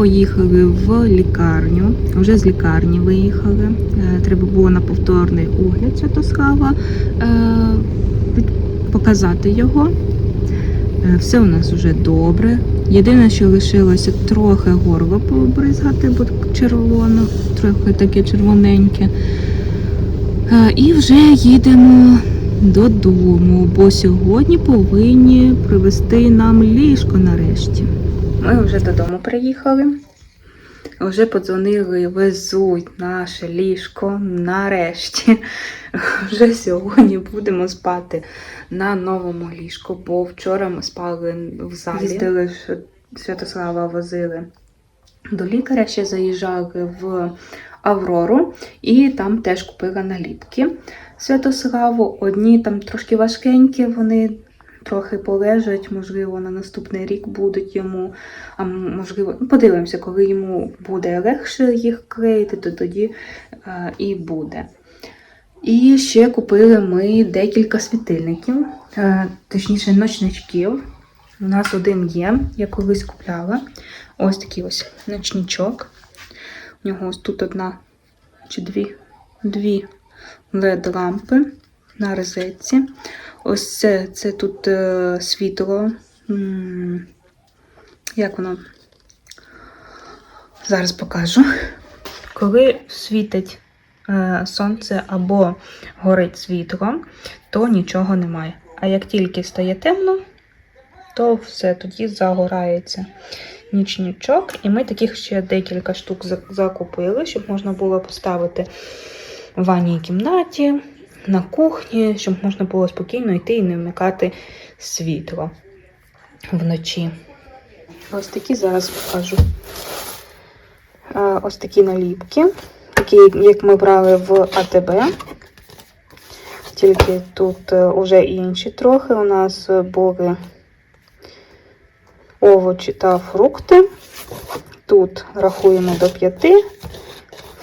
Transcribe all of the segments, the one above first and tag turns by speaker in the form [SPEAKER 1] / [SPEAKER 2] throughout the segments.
[SPEAKER 1] Поїхали в лікарню. Вже з лікарні виїхали. Е, Треба було на повторний огляд Святослава е, показати його. Е, Все у нас вже добре. Єдине, що лишилося трохи горло побризгати, бо червоно, трохи таке червоненьке. І вже їдемо додому, бо сьогодні повинні привезти нам ліжко нарешті. Ми вже додому приїхали. Вже подзвонили, везуть наше ліжко нарешті. Вже сьогодні будемо спати на новому ліжку, бо вчора ми спали в залі. Їздили Святослава возили до лікаря, ще заїжджали в Аврору, і там теж купила наліпки Святославу. Одні там трошки важкенькі, вони трохи полежать, можливо, на наступний рік будуть йому. А можливо, ну, подивимося, коли йому буде легше їх клеїти, то тоді е, і буде. І ще купили ми декілька світильників, е, точніше, ночничків. У нас один є, я колись купляла. Ось такий ось ночничок. У нього ось тут одна чи дві, дві led лампи на розетці. Ось це, це тут е, світло. Як воно? Зараз покажу. Коли світить е, сонце або горить світло, то нічого немає. А як тільки стає темно, то все тоді загорається нічничок. І ми таких ще декілька штук закупили, щоб можна було поставити в ванній кімнаті, на кухні, щоб можна було спокійно йти і не вмикати світло вночі. Ось такі зараз покажу. Е, Ось такі наліпки, такі, як ми брали в АТБ. Тільки тут вже інші трохи. У нас були овочі та фрукти. Тут рахуємо до п'яти,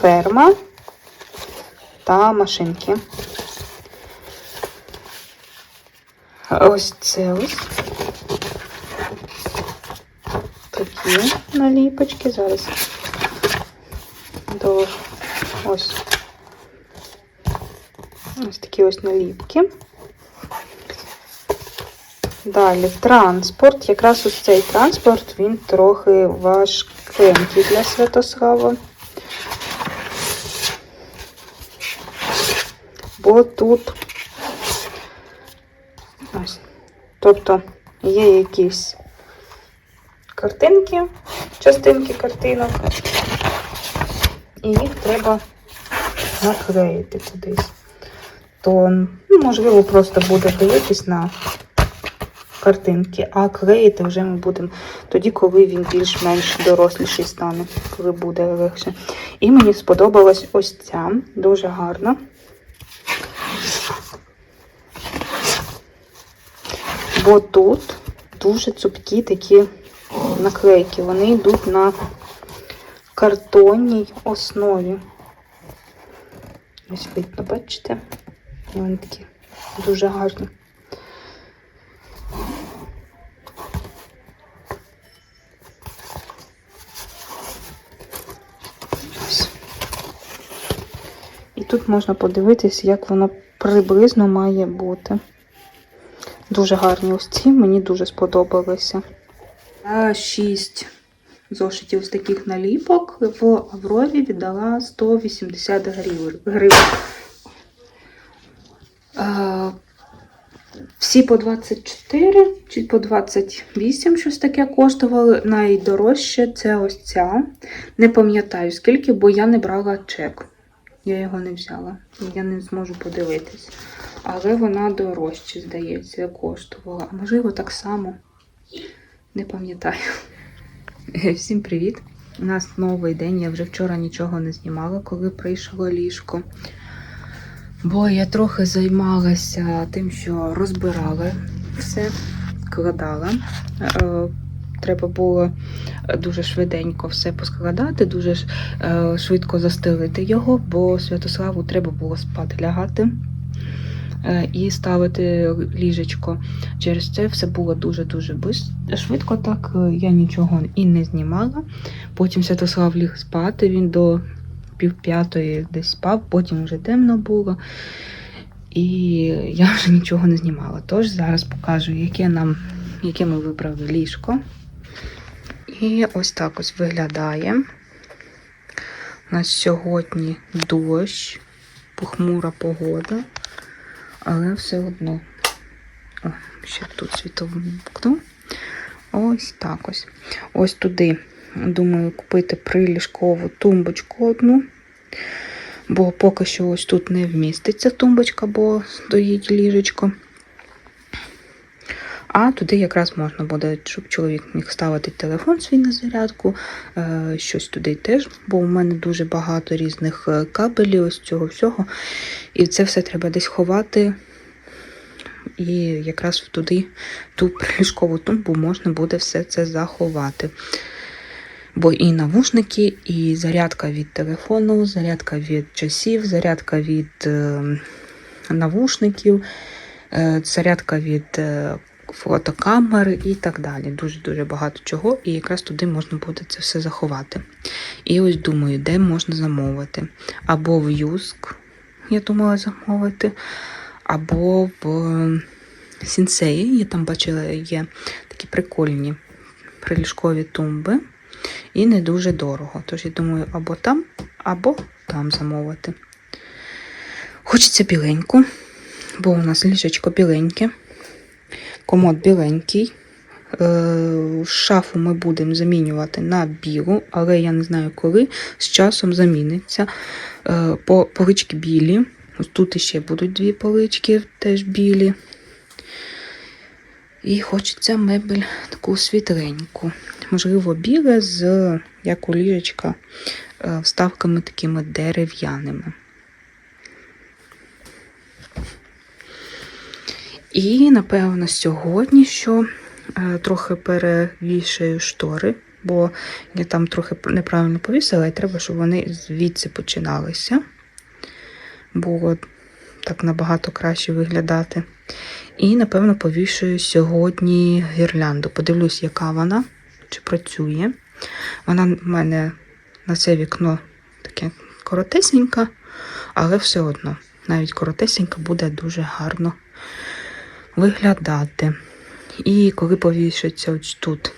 [SPEAKER 1] ферма та машинки. Ось це ось такі наліпочки. Зараз до ось ось такі ось наліпки. Далі транспорт. Якраз ось цей транспорт, він трохи важкенький для Святослава. Бо тут ось. Тобто є якісь картинки, частинки картинок, і їх треба наклеїти кудись. То, ну, можливо, просто буде дивитись на картинки, а клеїти вже ми будемо тоді, коли він більш-менш доросліший стане, коли буде легше. І мені сподобалась ось ця, дуже гарна. Бо тут дуже цупкі такі наклейки. Вони йдуть на картонній основі. Ось видно, бачите? Вони такі дуже гарні. І тут можна подивитись, як воно приблизно має бути. Дуже гарні ось ці, мені дуже сподобалися. А 6 зошитів з таких наліпок в Аврорі віддала 180 гривень. гривень. Всі по 24 чи по 28 щось таке коштували. Найдорожче це ось ця. Не пам'ятаю скільки, бо я не брала чек. Я його не взяла. Я не зможу подивитись. Але вона дорожче, здається, коштувала. А можливо, так само. Не пам'ятаю. Всім привіт! У нас новий день. Я вже вчора нічого не знімала, коли прийшло ліжко. Бо я трохи займалася тим, що розбирала все, складала. Е, Треба було дуже швиденько все поскладати, дуже е, швидко застелити його, бо Святославу треба було спати лягати. е, і ставити ліжечко. Через це все було дуже-дуже швидко. Так е, я нічого і не знімала. Потім Святослав ліг спати. Він до півп'ятої десь спав, потім вже темно було. І я вже нічого не знімала. Тож зараз покажу, яке нам, яке ми вибрали ліжко. І ось так ось виглядає. У нас сьогодні дощ, похмура погода, але все одно. О, ще тут світове вікно. Ось так ось. Ось туди, думаю, купити приліжкову тумбочку одну. Бо поки що ось тут не вміститься тумбочка, бо стоїть ліжечко. А туди якраз можна буде, щоб чоловік міг ставити телефон свій на зарядку, е, щось туди теж, бо у мене дуже багато різних е, кабелів, ось цього всього. І це все треба десь ховати. І якраз туди ту приліжкову тумбу можна буде все це заховати. Бо і навушники, і зарядка від телефону, зарядка від часів, зарядка від е, навушників, зарядка від е, фотокамер і так далі. Дуже-дуже багато чого, і якраз туди можна буде це все заховати. І ось думаю, де можна замовити. Або в Юск, я думала замовити, або в Сінсеї. Я там бачила, є такі прикольні приліжкові тумби. І не дуже дорого. Тож я думаю, або там, або там замовити. Хочеться біленьку, бо у нас ліжечко біленьке, комод біленький. Е, Шафу ми будемо замінювати на білу, але я не знаю коли. З часом заміниться. Е, по- Полички білі. Тут ще будуть дві полички, теж білі. І хочеться мебель таку світленьку. Можливо, біле з як у ліжечка е, вставками такими дерев'яними. І, напевно, сьогодні що е, трохи перевішаю штори, бо я там трохи неправильно повісила, і треба, щоб вони звідси починалися. Було так набагато краще виглядати. І, напевно, повішую сьогодні гірлянду. Подивлюсь, яка вона, чи працює. Вона в мене на це вікно таке коротесенька, але все одно, навіть коротесенька буде дуже гарно виглядати. І коли повішаться ось тут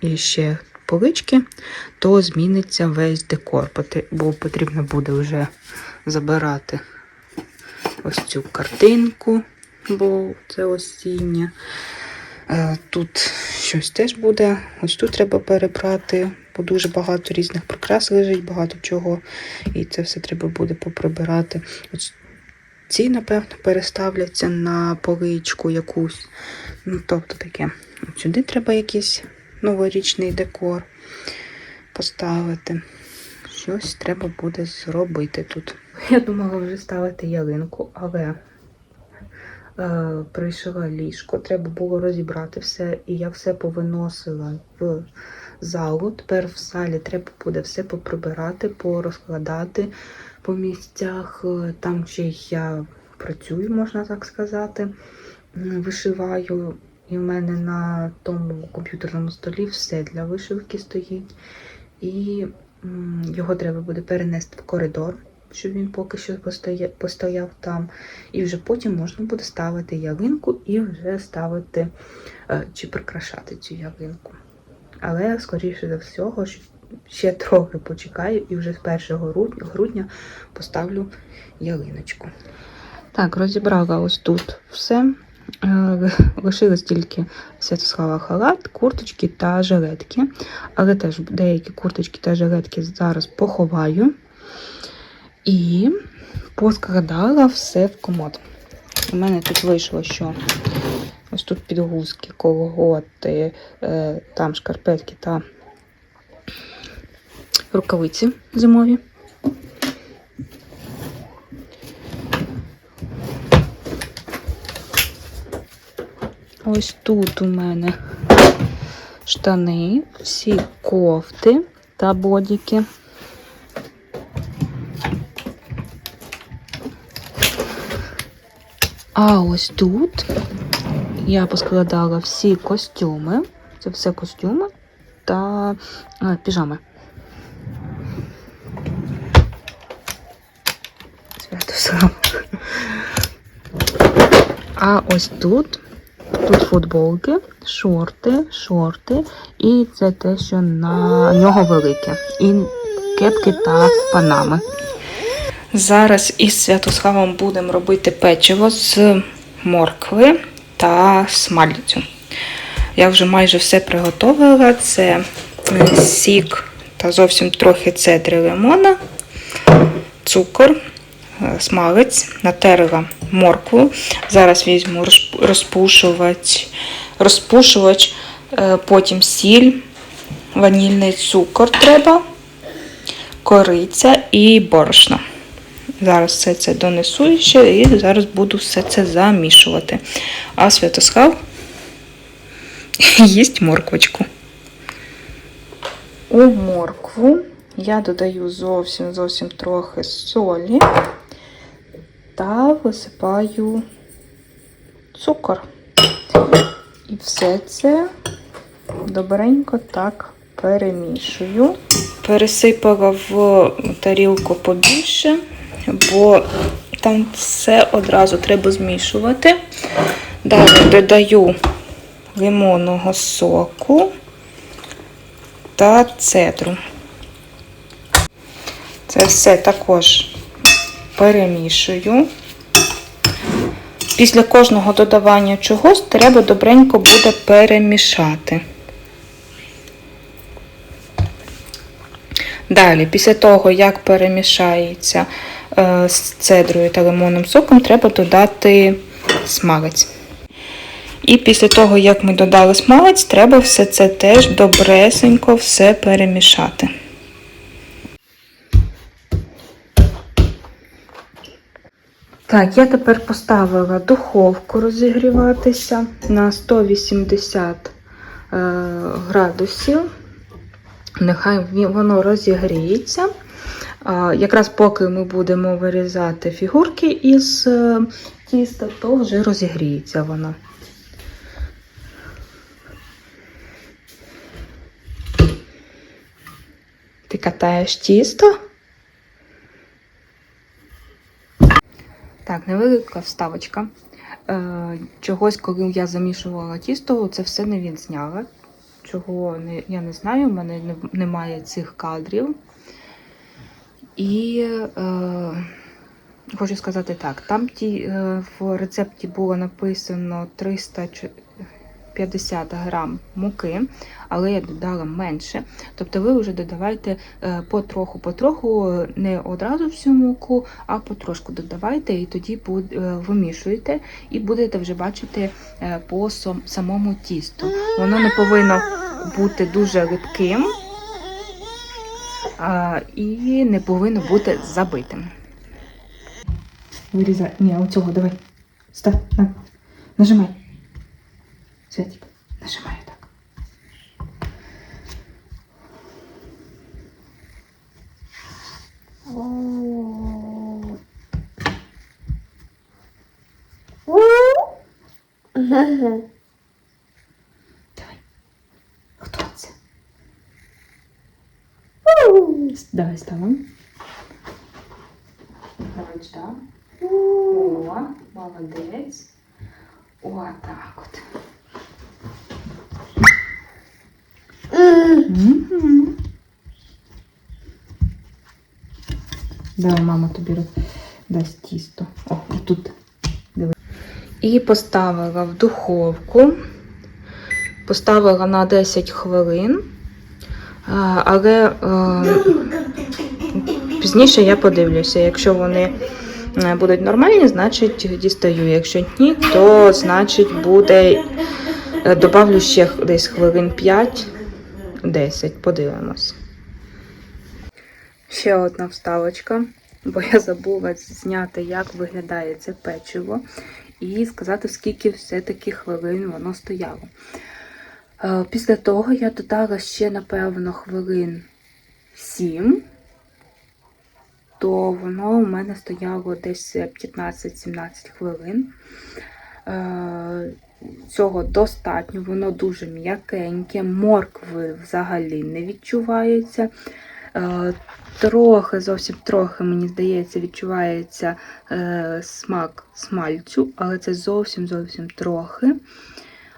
[SPEAKER 1] і ще полички, то зміниться весь декор, бо потрібно буде вже забирати ось цю картинку, бо це осіння. Е, Тут щось теж буде. Ось тут треба перебрати, бо дуже багато різних прикрас лежить, багато чого. І це все треба буде поприбирати. Ось ці, напевно, переставляться на поличку якусь. Ну, тобто таке. Сюди треба якийсь новорічний декор поставити. Щось треба буде зробити тут. Я думала вже ставити ялинку, але е, прийшла ліжко, треба було розібрати все, і я все повиносила в залу. Тепер в залі треба буде все поприбирати, порозкладати по місцях. Е, Там ще я працюю, можна так сказати. Вишиваю, і в мене на тому комп'ютерному столі все для вишивки стоїть. І його треба буде перенести в коридор, щоб він поки що постоя- постояв там. І вже потім можна буде ставити ялинку і вже ставити е, чи прикрашати цю ялинку. Але, скоріше за всього, ще трохи почекаю і вже з 1 грудня, грудня поставлю ялиночку. Так, розібрала ось тут все. Е, Лишилось тільки Святослава халат, курточки та жилетки. Але теж деякі курточки та жилетки зараз поховаю. І поскладала все в комод. У мене тут вийшло, що ось тут підгузки, колготи, е, там шкарпетки та рукавиці зимові. Ось тут у мене штани, всі кофти та бодіки. А ось тут я поскладала всі костюми. Це все костюми та е, піжами. Святослав. А ось тут, тут футболки, шорти, шорти, і це те, що на нього велике. І кепки та панами. Зараз із Святославом будемо робити печиво з моркви та смальцю. Я вже майже все приготувала. Це е, сік та зовсім трохи цедри лимона, цукор, смалець, натерла моркву. Зараз візьму розпушувач, розпушувач, е, потім сіль, ванільний цукор треба, кориця і борошно. Зараз все це донесу ще і зараз буду все це замішувати. А Святослав їсть морквочку. У моркву я додаю зовсім зовсім трохи солі та висипаю цукор. І все це добренько так перемішую. Пересипала в тарілку побільше, бо там все одразу треба змішувати. Далі додаю лимонного соку та цедру. Це все також перемішую. Після кожного додавання чогось треба добренько буде перемішати. Далі, після того, як перемішається е, з цедрою та лимонним соком, треба додати смалець. І після того, як ми додали смалець, треба все це теж добресенько все перемішати. Так, я тепер поставила духовку розігріватися на 180 е, градусів. Нехай воно розігріється. А, Якраз поки ми будемо вирізати фігурки із е, тіста, то вже розігріється воно. Ти катаєш тісто? Так, невелика вставочка. Е, чогось, коли я замішувала тісто, це все не відзняла. Чого не, я не знаю, в мене не, немає цих кадрів. І е, хочу сказати так: там ті, е, в рецепті було написано 350 грам муки, але я додала менше. Тобто ви вже додавайте е, потроху-потроху, не одразу всю муку, а потрошку додавайте і тоді е, вимішуєте, і будете вже бачити е, по самому тісту. Воно не повинно бути дуже липким і не повинно бути забитим. Вирізай. Ні, оцього давай. Став. На. Нажимай. Святик, нажимай так. Давай. Хто це? Давай ставимо. Давай так. О, молодець. О, так от. Давай, мама тобі дасть тісто. О, тут. Диви. І поставила в духовку. Поставила на 10 хвилин. Але е, пізніше я подивлюся. Якщо вони е, будуть нормальні, значить дістаю. Якщо ні, то значить буде. е, Добавлю ще десь хвилин 5-10. Подивимось. Ще одна вставочка, бо я забула зняти, як виглядає це печиво, і сказати, скільки все-таки хвилин воно стояло. Е, Після того я додала ще, напевно, хвилин 7. то воно у мене стояло десь 15-17 хвилин. Е, Цього достатньо, воно дуже м'якеньке, моркви взагалі не відчувається. Е, Трохи, зовсім трохи, мені здається, відчувається е, смак смальцю, але це зовсім зовсім трохи.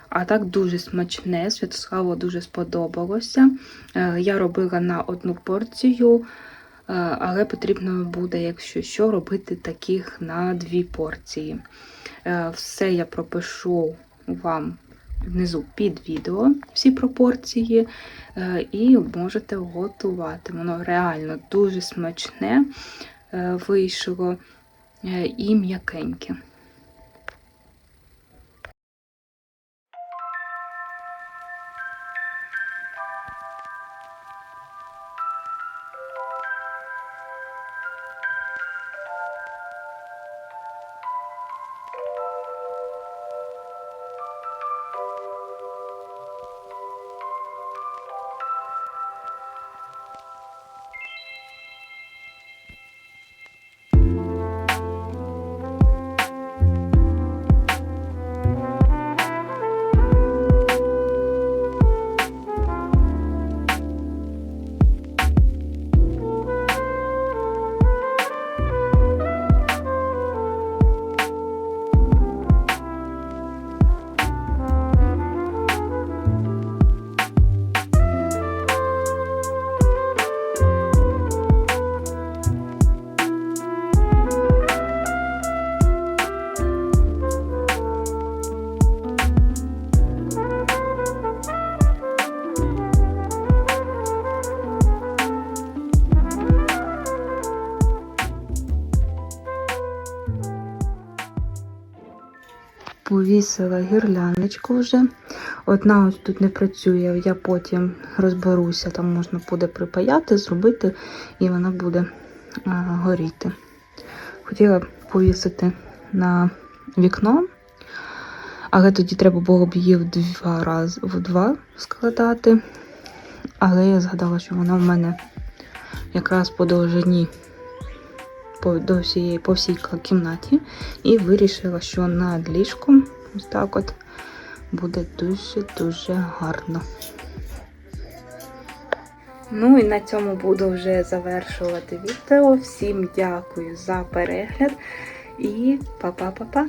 [SPEAKER 1] А так дуже смачне, Святославу дуже сподобалося. Е, Я робила на одну порцію, але потрібно буде, якщо що, робити таких на дві порції. Все я пропишу вам внизу під відео, всі пропорції, е, і можете готувати. Воно реально дуже смачне е, вийшло е, і м'якеньке. Повісила гірляндочку вже. Одна ось тут не працює, я потім розберуся, там можна буде припаяти, зробити, і вона буде а, горіти. Хотіла повісити на вікно, але тоді треба було б її в два рази в два складати. Але я згадала, що вона в мене якраз по довжині по, до всієї, по всій кімнаті і вирішила, що над ліжком ось так от буде дуже-дуже гарно. Ну і на цьому буду вже завершувати відео. Всім дякую за перегляд і па-па-па-па!